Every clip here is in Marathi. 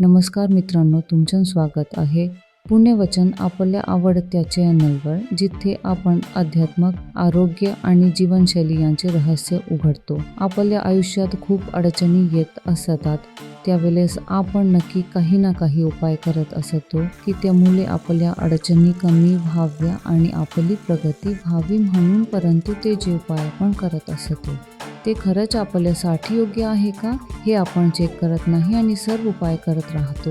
नमस्कार मित्रांनो तुमचं स्वागत आहे पुण्यवचन आपल्या आवडत्या चॅनलवर जिथे आपण अध्यात्मक आरोग्य आणि जीवनशैली यांचे रहस्य उघडतो. आपल्या आयुष्यात खूप अडचणी येत असतात. त्यावेळेस आपण नक्की काही ना काही उपाय करत असतो की त्यामुळे आपल्या अडचणी कमी व्हाव्या आणि आपली प्रगती व्हावी म्हणून परंतु ते जे उपाय आपण करत असतो. ते खरंच आपल्यासाठी योग्य आहे का? हे आपण चेक करत नाही आणि सर्व उपाय करत राहतो.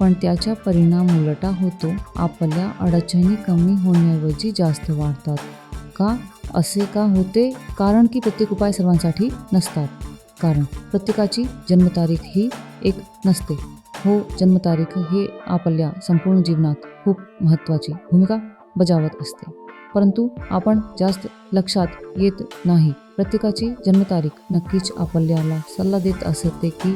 पण त्याचा परिणाम उलटा होतो. आपल्या अडचणी कमी होण्याऐवजी जास्त वाढतात. का? असे का होते? कारण की प्रत्येक उपाय सर्वांसाठी नसतात. कारण प्रत्येकाची जन्मतारीख ही एक नसते. हो जन्मतारीख हे आपल्या संपूर्ण जीवनात खूप महत्त्वाची भूमिका बजावत असते. परंतु आपण जास्त लक्षात येत नाही. प्रत्येकाची जन्मतारीख नक्कीच आपल्याला सल्ला देत असते की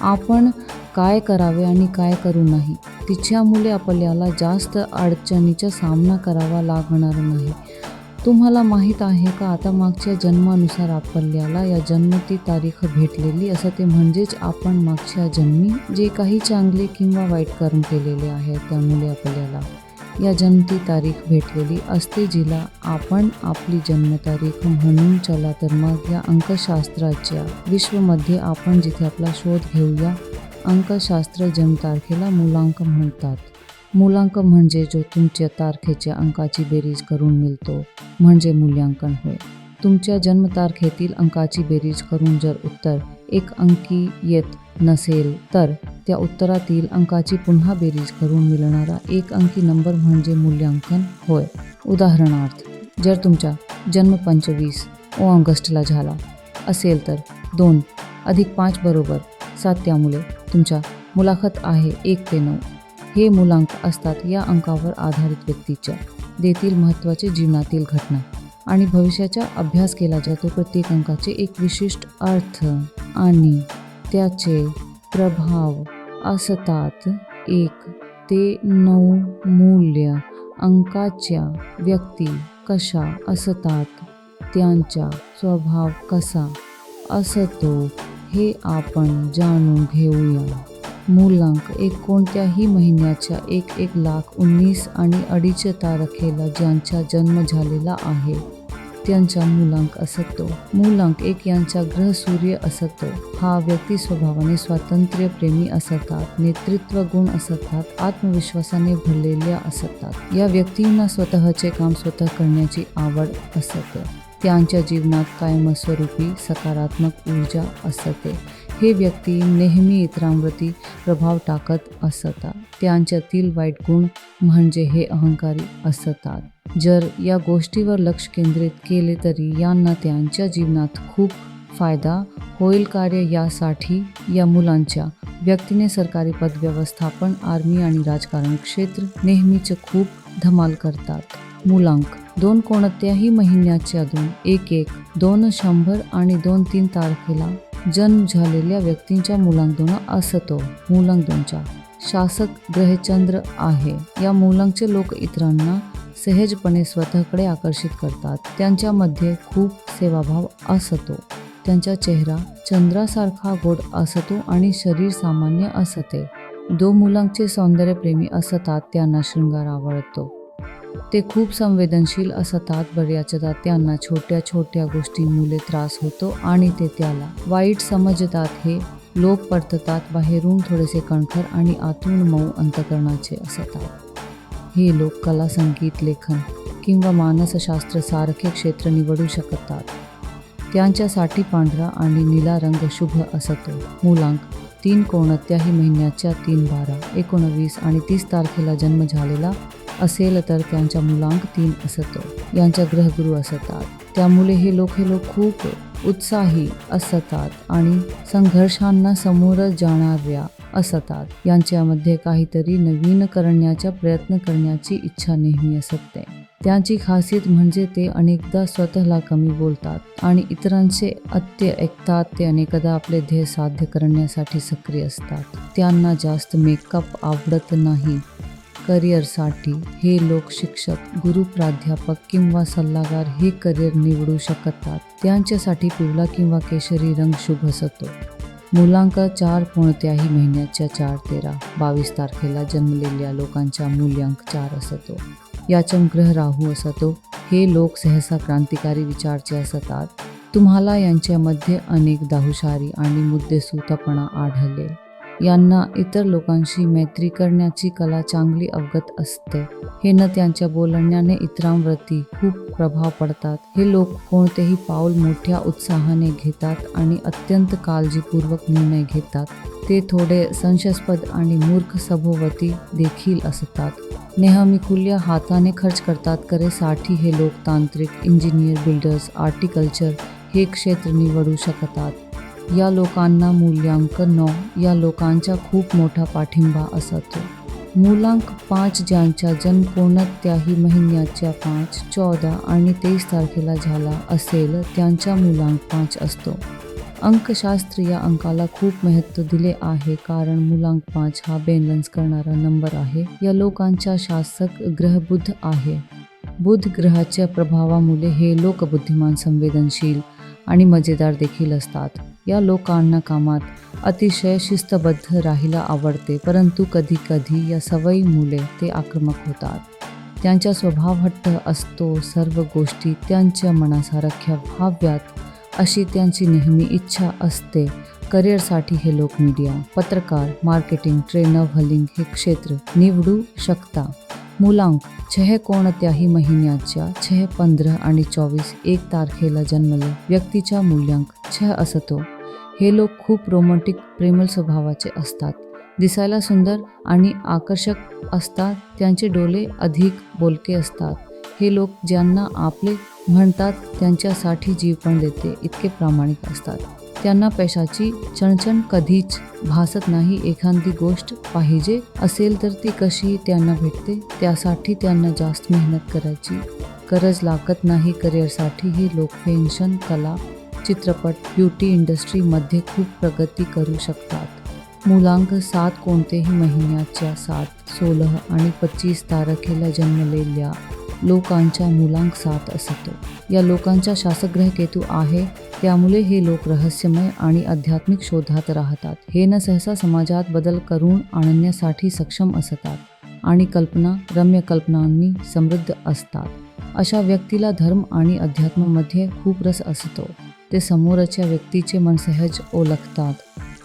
आपण काय करावे आणि काय करू नाही. तिच्यामुळे आपल्याला जास्त अडचणीचा सामना करावा लागणार नाही. तुम्हाला माहीत आहे का आता मागच्या जन्मानुसार आपल्याला या जन्मती तारीख भेटलेली असं ते म्हणजेच आपण मागच्या जन्मी जे काही चांगले किंवा वाईट कर्म केलेले आहे त्यामुळे आपल्याला या जन्मती तारीख भेटलेली असते जिला आपण आपली जन्मतारीख म्हणून चला तर मग या अंकशास्त्राच्या विश्वमध्ये आपण जिथे आपला शोध घेऊया अंकशास्त्र जन्मतारखेला मूलांक म्हणतात. मूलांक म्हणजे जो तुमच्या तारखेच्या अंकाची बेरीज करून मिळतो म्हणजे मूल्यांकन होय. तुमच्या जन्मतारखेतील अंकाची बेरीज करून जर उत्तर एक अंकी येत नसेल तर त्या उत्तरातील अंकाची पुन्हा बेरीज करून मिळणारा एक अंकी नंबर म्हणजे मूल्यांकन होय. उदाहरणार्थ जर तुमचा जन्म पंचवीस ओ ऑगस्टला झाला असेल तर दोन अधिक पाच बरोबर सात त्यामुळे तुमच्या मुलाखत आहे एक ते नऊ. हे मूलांक असतात या अंकावर आधारित व्यक्तीच्या देतील महत्त्वाचे जीवनातील घटना आणि भविष्याचा अभ्यास केला जातो प्रत्येक अंकाचे एक विशिष्ट अर्थ आणि त्याचे प्रभाव असतात. एक ते नऊ मूल्य अंकाच्या व्यक्ती कशा असतात? त्यांचा स्वभाव कसा असतो? हे आपण जाणून घेऊया. मूलांक एक कोणत्याही महिन्याच्या एक एक लाख उन्नीस आणि अडीच तारखेला ज्यांचा जन्म झालेला आहे त्यांचा मूलांक असतो. मूलांक एक यांचा ग्रह सूर्य असतो. हा व्यक्ती स्वभावाने स्वातंत्र्यप्रेमी असतात नेतृत्व गुण असतात आत्मविश्वासाने भरलेल्या असतात. या व्यक्तींना स्वतःचे काम स्वतः करण्याची आवड असते. त्यांच्या जीवनात कायमस्वरूपी सकारात्मक ऊर्जा असते. हे व्यक्ती नेहमी इतरांवरती प्रभाव टाकत असतात. त्यांच्यातील वाईट गुण म्हणजे हे अहंकारी असतात. जर या गोष्टीवर लक्ष केंद्रित केले तरी यांना त्यांच्या जीवनात खूप फायदा होईल. कार्य यासाठी या मुलांच्या व्यक्तीने सरकारी पद व्यवस्थापन आर्मी आणि राजकारण क्षेत्र नेहमीच खूप धमाल करतात. मुलांक दोन कोणत्याही महिन्याच्या दोन एक एक दोन शंभर आणि दोन तीन तारखेला जन्म झालेल्या व्यक्तींच्या मुलांक असतो. मुलांकडूनच्या शासक ग्रहचंद्र आहे. या मुलांचे लोक इतरांना सहजपणे स्वतःकडे आकर्षित करतात. त्यांच्यामध्ये खूप सेवाभाव असतो. त्यांचा चेहरा चंद्रासारखा गोड असतो आणि शरीर सामान्य असते. दो मुलांचे सौंदर्यप्रेमी असतात त्यांना शृंगार आवडतो. ते खूप संवेदनशील असतात बऱ्याचदा त्यांना छोट्या छोट्या गोष्टींमुळे त्रास होतो आणि ते त्याला वाईट समजतात हे लोक परततात बाहेरून थोडेसे कणखर आणि आतून मऊ अंतकरणाचे असतात हे लोक कला संगीत लेखन किंवा मानसशास्त्र सारखे क्षेत्र निवडू शकतात. त्यांच्यासाठी पांढरा आणि निळा रंग शुभ असतो. मुलांक तीन कोणत्याही महिन्याच्या तीन बारा एकोणवीस आणि तीस तारखेला जन्म झालेला असेल तर त्यांच्या मुलांक तीन असतं. यांच्या ग्रहगुरू असतात. त्यामुळे हे लोक हे लोक खूप उत्साही असतात आणि संघर्षांना समोर जाणाऱ्या असतात. यांच्यामध्ये काहीतरी नवीन करण्याचा प्रयत्न करण्याची इच्छा नेहमी असते. त्यांची खासियत म्हणजे ते अनेकदा स्वतःला कमी बोलतात आणि इतरांचे अत्य ऐकतात. ते अनेकदा आपले ध्येय साध्य करण्यासाठी सक्रिय असतात. त्यांना जास्त मेकअप आवडत नाही. करिअरसाठी हे लोक शिक्षक गुरु प्राध्यापक किंवा सल्लागार हे करिअर निवडू शकतात. त्यांच्यासाठी पिवळा किंवा केशरी रंग शुभ असतो. मुलांक चार कोणत्याही महिन्याच्या चार तेरा बावीस तारखेला जन्मलेल्या लोकांचा मूल्यांक चार असतो. याचम ग्रह राहू असतो. हे लोक सहसा क्रांतिकारी विचारचे असतात. तुम्हाला यांच्यामध्ये अनेक दाहुशारी आणि मुद्देसूतपणा आढळेल. यांना इतर लोकांशी मैत्री करण्याची कला चांगली अवगत असते. हे न त्यांच्या बोलण्याने इतरांवरती खूप प्रभाव पडतात. हे लोक कोणतेही पाऊल मोठ्या उत्साहाने घेतात आणि अत्यंत काळजीपूर्वक निर्णय घेतात. ते थोडे संशयास्पद आणि मूर्ख सभोवती देखील असतात. नेहमी खुल्या हाताने खर्च करतात. करेसाठी हे लोक तांत्रिक इंजिनियर बिल्डर्स आर्टिकल्चर हे क्षेत्र निवडू शकतात. या लोकांना मूल्यांक नऊ या लोकांचा खूप मोठा पाठिंबा असतो. मूलांक पाच ज्यांचा जन्म कोणत्याही महिन्याच्या पाच चौदा आणि तेवीस तारखेला झाला असेल त्यांचा मूलांक पाच असतो. अंकशास्त्र या अंकाला खूप महत्त्व दिले आहे कारण मूलांक पाच हा बॅलन्स करणारा नंबर आहे. या लोकांचा शासक ग्रह बुध आहे. बुध ग्रहाच्या प्रभावामुळे हे लोक बुद्धिमान संवेदनशील आणि मजेदार देखील असतात. या लोकांना कामात अतिशय शिस्तबद्ध राहायला आवडते परंतु कधी कधी या सवयीमुळे ते आक्रमक होतात. त्यांचा स्वभाव हट्ट असतो सर्व गोष्टी त्यांच्या मनासारख्या व्हाव्यात अशी त्यांची नेहमी इच्छा असते. करिअरसाठी हे लोक मीडिया पत्रकार मार्केटिंग ट्रेनर व्हलिंग हे क्षेत्र निवडू शकता. मुलांक छह कोणत्याही महिन्याच्या छह पंधरा आणि चोवीस एक तारखेला जन्मले. व्यक्तीचा मूल्यांक छह असतो. हे लोक खूप रोमॅन्टिक प्रेमळ स्वभावाचे असतात. दिसायला सुंदर आणि आकर्षक असतात. त्यांचे डोले अधिक बोलके असतात. हे लोक ज्यांना आपले म्हणतात त्यांच्यासाठी जीव पण देते इतके प्रामाणिक असतात. त्यांना पैशाची चणचण कधीच भासत नाही एखादी गोष्ट पाहिजे असेल तर ती कशी त्यांना भेटते त्यासाठी त्यांना जास्त मेहनत करायची गरज लागत नाही. करिअरसाठी हे लोक पेन्शन कला चित्रपट ब्युटी इंडस्ट्रीमध्ये खूप प्रगती करू शकतात. मुलांक सात कोणतेही महिन्याच्या सात सोळा आणि पच्चीस तारखेला जन्मलेल्या लोकांच्या मुलांक सात असतो. या लोकांचा शासकग्रह केतू आहे त्यामुळे हे लोक रहस्यमय आणि आध्यात्मिक शोधात राहतात. हे न सहसा समाजात बदल करून आणण्यासाठी सक्षम असतात आणि कल्पना रम्य कल्पनांनी समृद्ध असतात. अशा व्यक्तीला धर्म आणि अध्यात्मामध्ये खूप रस असतो. ते समोरच्या व्यक्तीचे मन सहज ओळखतात.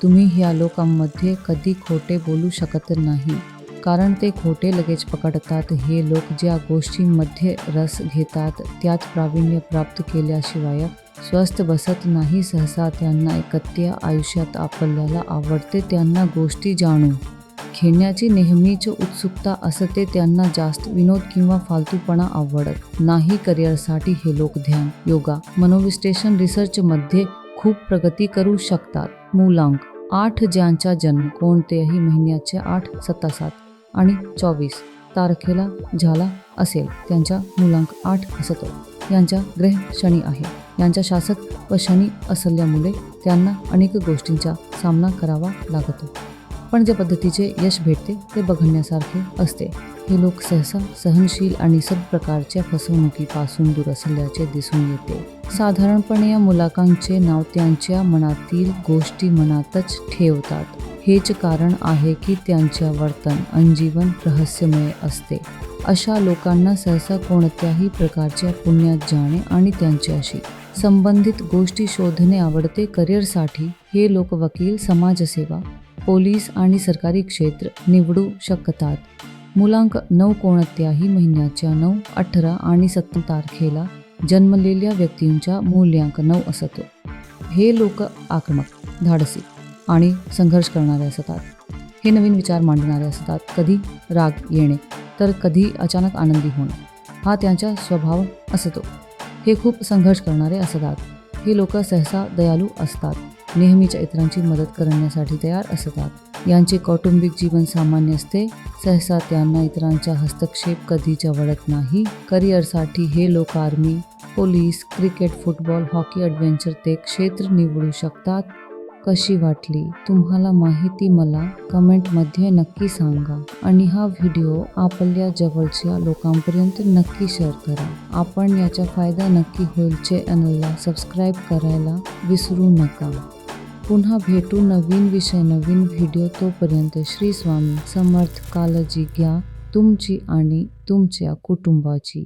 तुम्ही ह्या लोकांमध्ये कधी खोटे बोलू शकत नाही. कारण ते खोटे लगेच पकडतात. हे लोक ज्या गोष्टींमध्ये रस घेतात त्यात प्रावीण्य प्राप्त केल्याशिवाय स्वस्थ बसत नाही. सहसा त्यांना एकत्य आयुष्यात आपल्याला आवडते त्यांना गोष्टी जाणू खेळण्याची नेहमीच उत्सुकता असते त्यांना जास्त विनोद किंवा फालतूपणा आवडत नाही. करिअरसाठी हे लोक ध्यान योगा मनोविश्लेषण रिसर्चमध्ये खूप प्रगती करू शकतात. मूलांक आठ ज्यांचा जन्म कोणत्याही महिन्याचे आठ सत्तासात. आणि चोवीस तारखेला झाला असेल. त्यांच्या मुलांक आठ असतो. यांच्या ग्रह शनी आहे. यांचा शासक व शनी असल्यामुळे त्यांना अनेक गोष्टींचा सामना करावा लागतो. पण ज्या पद्धतीचे यश भेटते ते बघण्यासारखे असते. हे लोक सहसा सहनशील आणि सर्व प्रकारच्या फसवणुकीपासून दूर असल्याचे दिसून येते. साधारणपणे या मुलाकांचे नाव त्यांच्या मनातील गोष्टी मनातच ठेवतात. हेच कारण आहे की त्यांच्या वर्तन अंजीवन रहस्यमय असते. अशा लोकांना सहसा कोणत्याही प्रकारच्या पुण्यात जाणे आणि त्यांच्याशी संबंधित गोष्टी शोधणे आवडते. करिअरसाठी हे लोक वकील समाजसेवा पोलीस आणि सरकारी क्षेत्र निवडू शकतात. मुलांक नऊ कोणत्याही महिन्याच्या नऊ अठरा आणि सत्तर तारखेला जन्मलेल्या व्यक्तींच्या मूल्यांक नऊ असतो. हे लोक आक्रमक धाडसी आणि संघर्ष करणारे असतात. हे नवीन विचार मांडणारे असतात. कधी राग येणे तर कधी अचानक आनंदी होणे. हा त्यांचा स्वभाव असतो. हे खूप संघर्ष करणारे असतात. हे लोक सहसा दयालू असतात. नेहमीच्या इतरांची मदत करण्यासाठी तयार असतात. यांचे कौटुंबिक जीवन सामान्य असते. सहसा त्यांना इतरांचा हस्तक्षेप कधीच आवडत नाही. करिअरसाठी हे लोक army police cricket football hockey adventure ते क्षेत्र निवडू शकतात. कशी वाटली? तुम्हाला माहिती मला कमेंटमध्ये नक्की सांगा. आणि हा व्हिडिओ आपल्या जवळच्या लोकांपर्यंत नक्की शेअर करा. आपण याचा फायदा नक्की होईल चॅनलला सबस्क्राईब करायला विसरू नका. पुन्हा भेटू नवीन विषय नवीन व्हिडिओ तोपर्यंत श्री स्वामी समर्थ काळजी घ्या. तुमची आणि तुमच्या कुटुंबाची.